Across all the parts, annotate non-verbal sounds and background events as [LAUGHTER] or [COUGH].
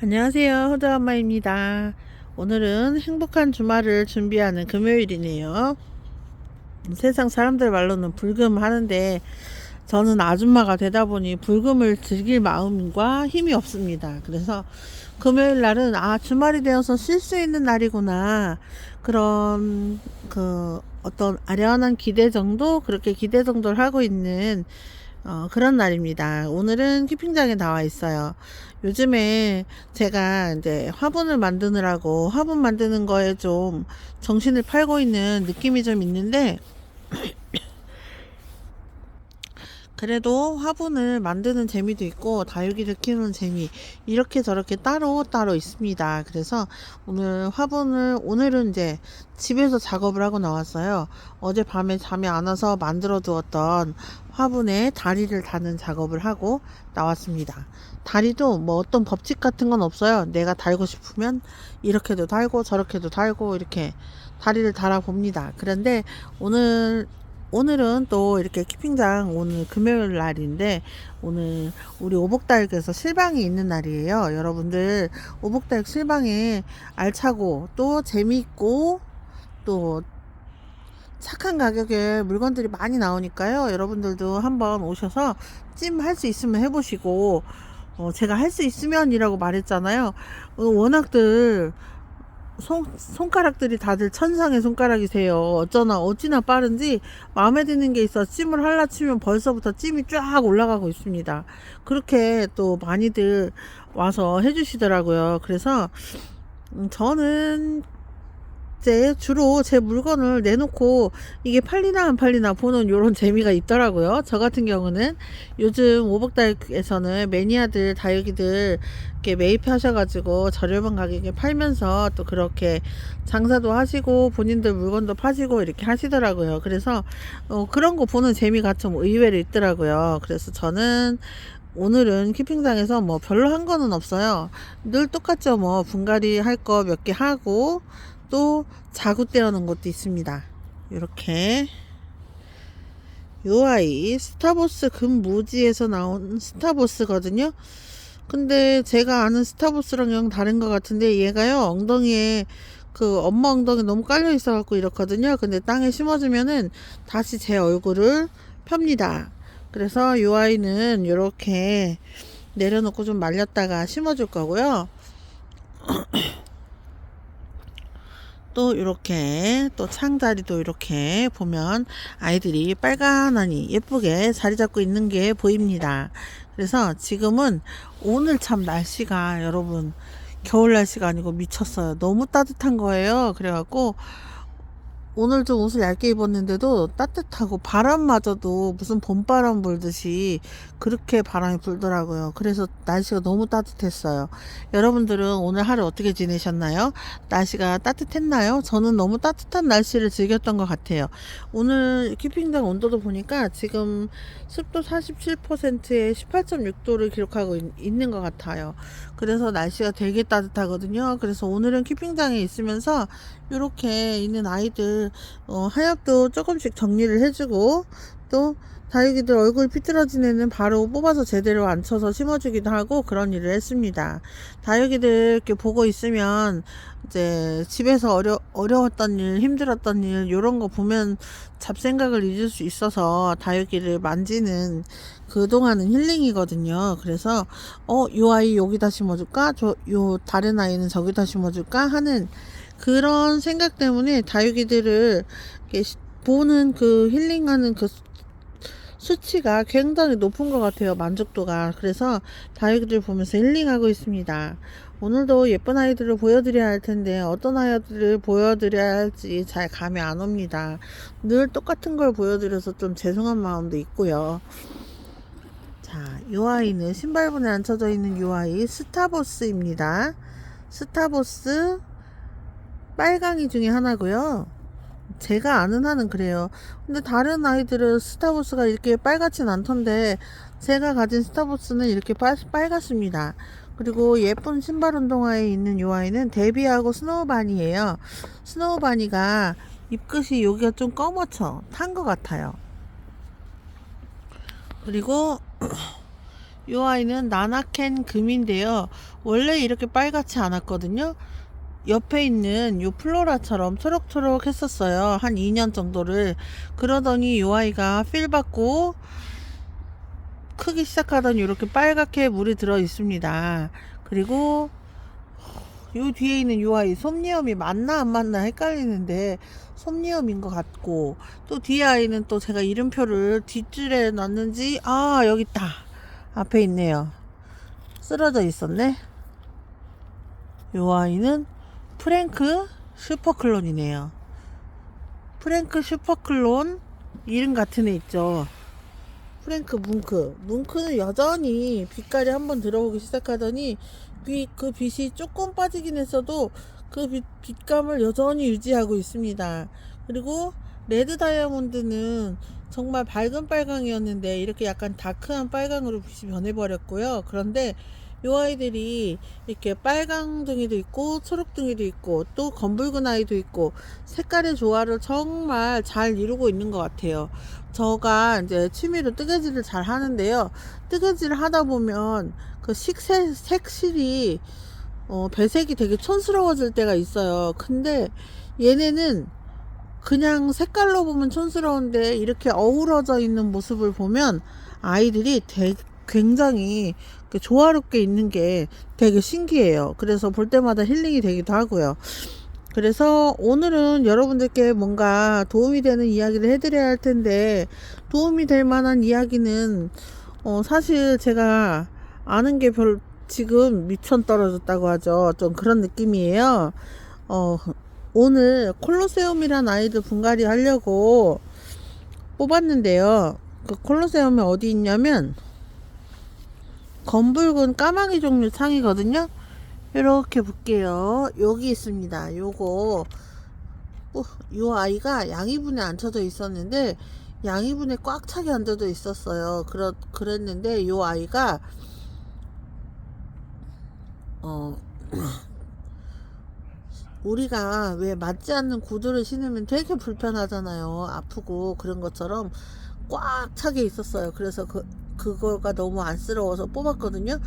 안녕하세요. 호자엄마입니다. 오늘은 행복한 주말을 준비하는 금요일이네요. 세상 사람들 말로는 불금 하는데 저는 아줌마가 되다 보니 불금을 즐길 마음과 힘이 없습니다. 그래서 금요일 날은 아 주말이 되어서 쉴 수 있는 날이구나 그런 그 어떤 아련한 기대 정도 그렇게 기대 정도를 하고 있는 어, 그런 날입니다. 오늘은 키핑장에 나와 있어요. 요즘에 제가 이제 화분을 만드느라고 화분 만드는 거에 좀 정신을 팔고 있는 느낌이 좀 있는데 그래도 화분을 만드는 재미도 있고 다육이를 키우는 재미 이렇게 저렇게 따로 따로 있습니다. 그래서 오늘 화분을 오늘은 이제 집에서 작업을 하고 나왔어요. 어제 밤에 잠이 안 와서 만들어 두었던 화분에 다리를 다는 작업을 하고 나왔습니다. 다리도 뭐 어떤 법칙 같은 건 없어요. 내가 달고 싶으면 이렇게도 달고 저렇게도 달고 이렇게 다리를 달아 봅니다. 그런데 오늘 오늘은 또 이렇게 키핑장 오늘 금요일 날인데 오늘 우리 오복다육에서 실방이 있는 날이에요. 여러분들 오복다육 실방에 알차고 또 재미있고 또 착한 가격에 물건들이 많이 나오니까요. 여러분들도 한번 오셔서 찜 할 수 있으면 해보시고 어, 제가 할 수 있으면이라고 말했잖아요. 어, 워낙들 손, 손가락들이 다들 천상의 손가락이세요. 어쩌나, 어찌나 빠른지 마음에 드는 게 있어 찜을 할라 치면 벌써부터 찜이 쫙 올라가고 있습니다. 그렇게 또 많이들 와서 해주시더라고요. 그래서, 음, 저는 이제 주로 제 물건을 내놓고 이게 팔리나 안 팔리나 보는 요런 재미가 있더라고요. 저 같은 경우는 요즘 오복다육에서는 매니아들, 다육이들 이렇게 매입하셔가지고 저렴한 가격에 팔면서 또 그렇게 장사도 하시고 본인들 물건도 파시고 이렇게 하시더라고요. 그래서 어, 그런 거 보는 재미가 좀 의외로 있더라고요. 그래서 저는 오늘은 키핑장에서 뭐 별로 한 거는 없어요. 늘 똑같죠. 뭐 분갈이 할 거 몇 개 하고 또 자구 떼어놓은 것도 있습니다. 이렇게 요 아이 스타보스 금무지에서 나온 스타보스거든요. 근데 제가 아는 스타보스랑 영 다른 것 같은데 얘가요 엉덩이에 그 엄마 엉덩이 너무 깔려 있어 갖고 이렇거든요. 근데 땅에 심어주면은 다시 제 얼굴을 펴니다. 그래서 요 아이는 이렇게 내려놓고 좀 말렸다가 심어줄 거고요. [CLEARS THROAT] 또 이렇게 또 창자리도 이렇게 보면 아이들이 빨간하니 예쁘게 자리 잡고 있는 게 보입니다. 그래서 지금은 오늘 참 날씨가 여러분 겨울 날씨가 아니고 미쳤어요. 너무 따뜻한 거예요. 그래갖고 오늘 좀 옷을 얇게 입었는데도 따뜻하고 바람마저도 무슨 봄바람 불듯이 그렇게 바람이 불더라고요. 그래서 날씨가 너무 따뜻했어요. 여러분들은 오늘 하루 어떻게 지내셨나요? 날씨가 따뜻했나요? 저는 너무 따뜻한 날씨를 즐겼던 것 같아요. 오늘 키핑장 온도도 보니까 지금 습도 47%에 18.6도를 기록하고 있, 있는 것 같아요. 그래서 날씨가 되게 따뜻하거든요. 그래서 오늘은 키핑장에 있으면서 이렇게 있는 아이들 어, 하엽도 조금씩 정리를 해주고 또 다육이들 얼굴 삐뚤어진 애는 바로 뽑아서 제대로 앉혀서 심어주기도 하고 그런 일을 했습니다. 다육이들 이렇게 보고 있으면 이제 집에서 어려, 어려웠던 일, 힘들었던 일, 요런 거 보면 잡생각을 잊을 수 있어서 다육이를 만지는 그동안은 힐링이거든요. 그래서, 어, 요 아이 여기다 심어줄까? 저, 요 다른 아이는 저기다 심어줄까? 하는 그런 생각 때문에 다육이들을 보는 그 힐링하는 그 수- 수치가 굉장히 높은 것 같아요. 만족도가. 그래서 다육이들 보면서 힐링하고 있습니다. 오늘도 예쁜 아이들을 보여드려야 할 텐데 어떤 아이들을 보여드려야 할지 잘 감이 안 옵니다. 늘 똑같은 걸 보여드려서 좀 죄송한 마음도 있고요. 자, 이 아이는 신발분에 앉혀져 있는 이 아이 스타보스입니다. 스타보스 빨강이 중에 하나고요. 제가 아는 한은 그래요. 근데 다른 아이들은 스타보스가 이렇게 빨갛진 않던데 제가 가진 스타보스는 이렇게 빨, 빨갛습니다. 그리고 예쁜 신발 운동화에 있는 이 아이는 데비하고 스노우바니예요. 스노우바니가 입끝이 여기가 좀 검어져 탄것 같아요. 그리고 [CLEARS THROAT] 이 아이는 나나켄 금인데요. 원래 이렇게 빨갛지 않았거든요. 옆에 있는 요 플로라처럼 초록초록 했었어요. 한 2년 정도를. 그러더니 요 아이가 필 받고 크기 시작하더니 이렇게 빨갛게 물이 들어 있습니다. 그리고 요 뒤에 있는 요 아이 솜니엄이 맞나 안 맞나 헷갈리는데 솜니엄인 것 같고 또 뒤에 아이는 또 제가 이름표를 뒷줄에 놨는지 아 여기 있다 앞에 있네요 쓰러져 있었네 요 아이는 프랭크 슈퍼클론이네요 프랭크 슈퍼클론 이름 같은 애 있죠 프랭크 뭉크 뭉크는 여전히 빛깔이 한번 들어오기 시작하더니 빛, 그 빛이 조금 빠지긴 했어도 그 빛, 빛감을 여전히 유지하고 있습니다. 그리고 레드 다이아몬드는 정말 밝은 빨강이었는데 이렇게 약간 다크한 빨강으로 빛이 변해버렸고요. 그런데 이 아이들이 이렇게 빨강둥이도 있고 초록둥이도 있고 또 검붉은 아이도 있고 색깔의 조화를 정말 잘 이루고 있는 것 같아요. 저가 이제 취미로 뜨개질을 잘 하는데요. 뜨개질을 하다 보면 그 식색, 색실이 어, 배색이 되게 촌스러워질 때가 있어요. 근데 얘네는 그냥 색깔로 보면 촌스러운데 이렇게 어우러져 있는 모습을 보면 아이들이 되게 굉장히 그 조화롭게 있는 게 되게 신기해요. 그래서 볼 때마다 힐링이 되기도 하고요. 그래서 오늘은 여러분들께 뭔가 도움이 되는 이야기를 해드려야 할 텐데 도움이 될 만한 이야기는 어, 사실 제가 아는 게 별 지금 미천 떨어졌다고 하죠. 좀 그런 느낌이에요. 어, 오늘 콜로세움이란 아이들 분갈이 하려고 뽑았는데요. 그 콜로세움이 어디 있냐면 검붉은 까마귀 종류 창이거든요. 이렇게 볼게요. 여기 있습니다. 요거 어, 요 아이가 양이분에 앉혀져 있었는데 양이분에 꽉 차게 앉아져 있었어요. 그렇 그랬는데 요 아이가 어 [CLEARS THROAT] 우리가 왜 맞지 않는 구두를 신으면 되게 불편하잖아요. 아프고 그런 것처럼 꽉 차게 있었어요. 그래서 그 그거가 너무 안쓰러워서 뽑았거든요.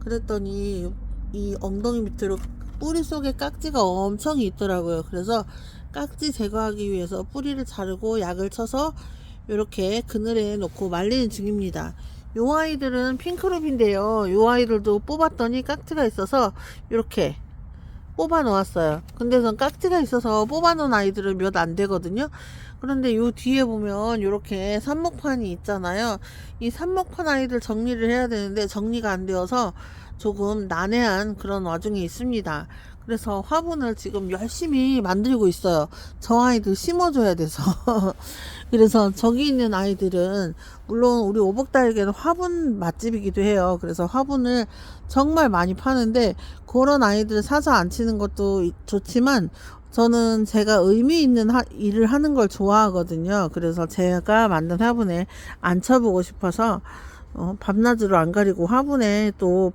그랬더니 이 엉덩이 밑으로 뿌리 속에 깍지가 엄청 있더라고요. 그래서 깍지 제거하기 위해서 뿌리를 자르고 약을 쳐서 이렇게 그늘에 놓고 말리는 중입니다. 요 아이들은 핑크롭인데요. 요 아이들도 뽑았더니 깍지가 있어서 이렇게 뽑아 놓았어요. 근데 전 깍지가 있어서 뽑아 놓은 아이들은 몇 안 되거든요. 그런데 요 뒤에 보면 이렇게 삽목판이 있잖아요. 이 삽목판 아이들 정리를 해야 되는데 정리가 안 되어서 조금 난해한 그런 와중에 있습니다. 그래서 화분을 지금 열심히 만들고 있어요. 저 아이들 심어줘야 돼서. [LAUGHS] 그래서 저기 있는 아이들은 물론 우리 오복다에게는 화분 맛집이기도 해요. 그래서 화분을 정말 많이 파는데 그런 아이들 사서 안 치는 것도 이- 좋지만 저는 제가 의미 있는 하- 일을 하는 걸 좋아하거든요. 그래서 제가 만든 화분에 앉혀보고 싶어서 어, 밤낮으로 안 가리고 화분에 또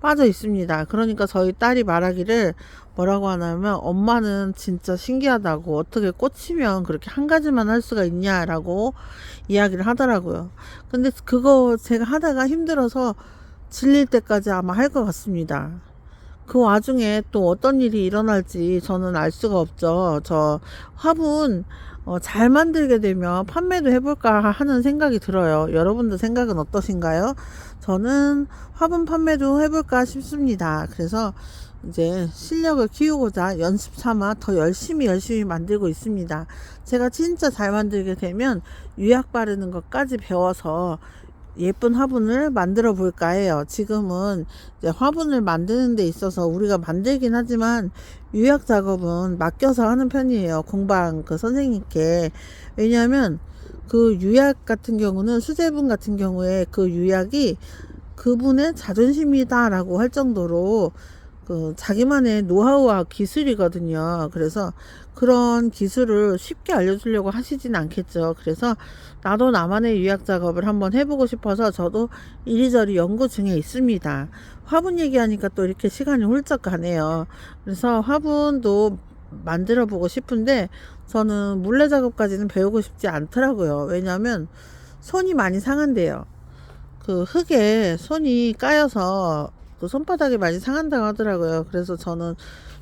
빠져 있습니다. 그러니까 저희 딸이 말하기를 뭐라고 하냐면 엄마는 진짜 신기하다고 어떻게 꽂히면 그렇게 한 가지만 할 수가 있냐라고 이야기를 하더라고요. 근데 그거 제가 하다가 힘들어서 질릴 때까지 아마 할 것 같습니다. 그 와중에 또 어떤 일이 일어날지 저는 알 수가 없죠. 저 화분 어, 잘 만들게 되면 판매도 해볼까 하는 생각이 들어요. 여러분들 생각은 어떠신가요? 저는 화분 판매도 해볼까 싶습니다. 그래서 이제 실력을 키우고자 연습 삼아 더 열심히 열심히 만들고 있습니다. 제가 진짜 잘 만들게 되면 유약 바르는 것까지 배워서 예쁜 화분을 만들어 볼까 해요. 지금은 화분을 만드는 데 있어서 우리가 만들긴 하지만 유약 작업은 맡겨서 하는 편이에요. 공방 그 선생님께. 왜냐하면 그 유약 같은 경우는 수제분 같은 경우에 그 유약이 그분의 자존심이다라고 할 정도로 그 자기만의 노하우와 기술이거든요. 그래서 그런 기술을 쉽게 알려주려고 하시진 않겠죠. 그래서 나도 나만의 유약 작업을 한번 해보고 싶어서 저도 이리저리 연구 중에 있습니다. 화분 얘기하니까 또 이렇게 시간이 훌쩍 가네요. 그래서 화분도 만들어 보고 싶은데 저는 물레 작업까지는 배우고 싶지 않더라고요. 왜냐하면 손이 많이 상한대요. 그 흙에 손이 까여서 그 손바닥이 많이 상한다고 하더라고요. 그래서 저는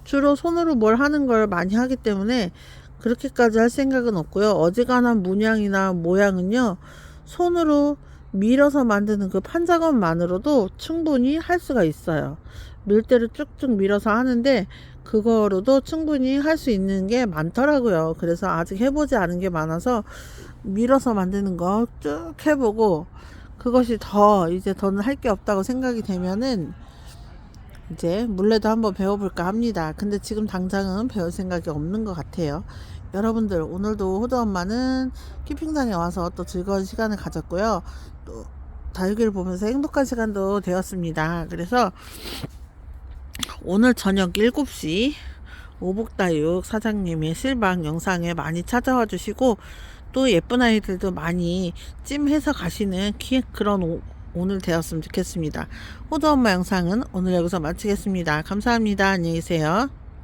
주로 손으로 뭘 하는 걸 많이 하기 때문에 그렇게까지 할 생각은 없고요. 어지간한 문양이나 모양은요, 손으로 밀어서 만드는 그 판작업만으로도 충분히 할 수가 있어요. 밀대로 쭉쭉 밀어서 하는데, 그거로도 충분히 할 수 있는 게 많더라고요. 그래서 아직 해보지 않은 게 많아서 밀어서 만드는 거 쭉 해보고, 그것이 더 이제 더는 할 게 없다고 생각이 되면은 이제 물레도 한번 배워볼까 합니다. 근데 지금 당장은 배울 생각이 없는 것 같아요. 여러분들 오늘도 호두 엄마는 캠핑장에 와서 또 즐거운 시간을 가졌고요. 또 다육이를 보면서 행복한 시간도 되었습니다. 그래서 오늘 저녁 7시 오복다육 사장님의 실방 영상에 많이 찾아와 주시고 또 예쁜 아이들도 많이 찜해서 가시는 기- 그런 오, 오늘 되었으면 좋겠습니다. 호두 엄마 영상은 오늘 여기서 마치겠습니다. 감사합니다. 안녕히 계세요.